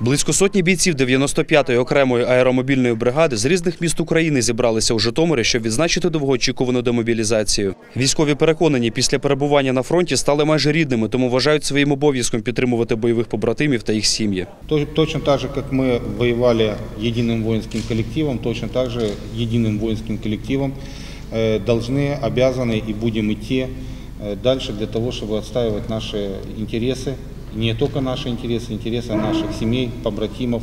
Близько сотні бійців 95-ї окремої аеромобільної бригади з різних міст України зібралися у Житомирі, щоб відзначити довгоочікувану демобілізацію. Військові переконані, після перебування на фронті стали майже рідними, тому вважають своїм обов'язком підтримувати бойових побратимів та їх сім'ї. То- Точно так же, как мы воевали единым воинским коллективом, точно так же единым воинским коллективом э, должны, обязаны и будем идти э, дальше для того, чтобы отстаивать наши интересы, не только наши интересы, интересы наших семей, побратимов,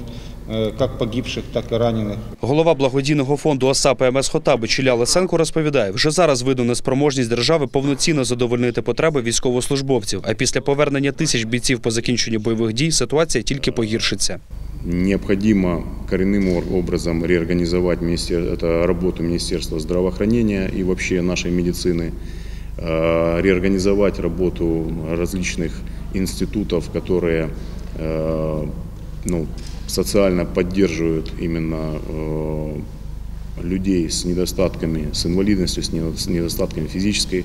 э, как погибших, так и раненых. Голова благодійного фонду ОСА ПМС Хотаби Чиля Лисенко розповідає, вже зараз видно неспроможність держави повноцінно задовольнити потреби військовослужбовців. А після повернення тисяч бійців по закінченню бойових дій ситуація тільки погіршиться. Необходимо коренным ор- образом реорганизовать министер- это работу Министерства здравоохранения и вообще нашей медицины, э, реорганизовать работу различных институтов, которые э, ну, социально поддерживают именно э, людей с недостатками, с инвалидностью, с недо- с недостатками физической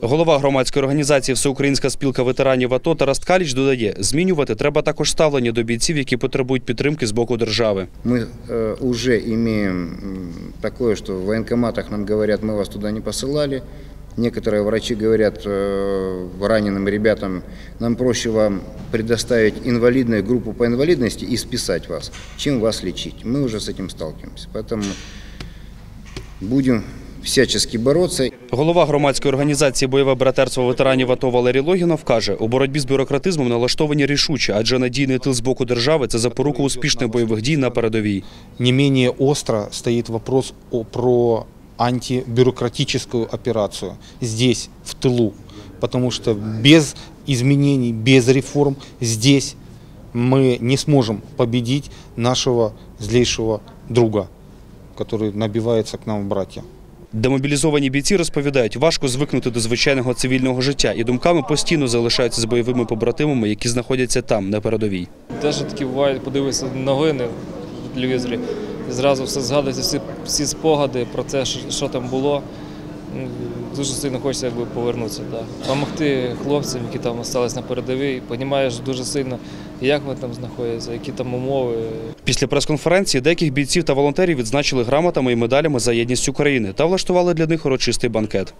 Голова громадської організації Всеукраїнська спілка ветеранів АТО Тарас Ткаліч додає, змінювати треба також ставлення до бійців, які потребують підтримки з боку держави. Мы э, уже имеем м, такое, что в военкоматах нам говорят, мы вас туда не посылали. Некоторые врачи говорят э, раненым ребятам, нам проще вам предоставить инвалидную группу по инвалидности и списать вас, чем вас лечить. Мы уже с этим сталкиваемся. Поэтому будем всячески бороться. Голова громадської організації Бойове братерство ветеранів АТО Валерій Логінов каже, у боротьбі з бюрократизмом налаштовані рішуче, адже надійний тил з боку держави це запорука успішних бойових дій на передовій. не менее остро стоит вопрос о, про антибюрократическую операцию здесь, в тылу. Потому что без изменений, без реформ здесь мы не сможем победить нашего злейшего друга, который набивается к нам в братья. Демобілізовані бійці розповідають, важко звикнути до звичайного цивільного життя і думками постійно залишаються з бойовими побратимами, які знаходяться там, на передовій. Теж такі бувають, подивишся новини в телевізорі, і зразу все згадується, всі, всі спогади про те, що, що там було. Дуже сильно хочеться якби, повернутися. Да. Помогти хлопцям, які там залишились на передовій. Понімаєш дуже сильно, як вони там знаходяться, які там умови. Після прес-конференції деяких бійців та волонтерів відзначили грамотами і медалями за єдність України та влаштували для них урочистий банкет.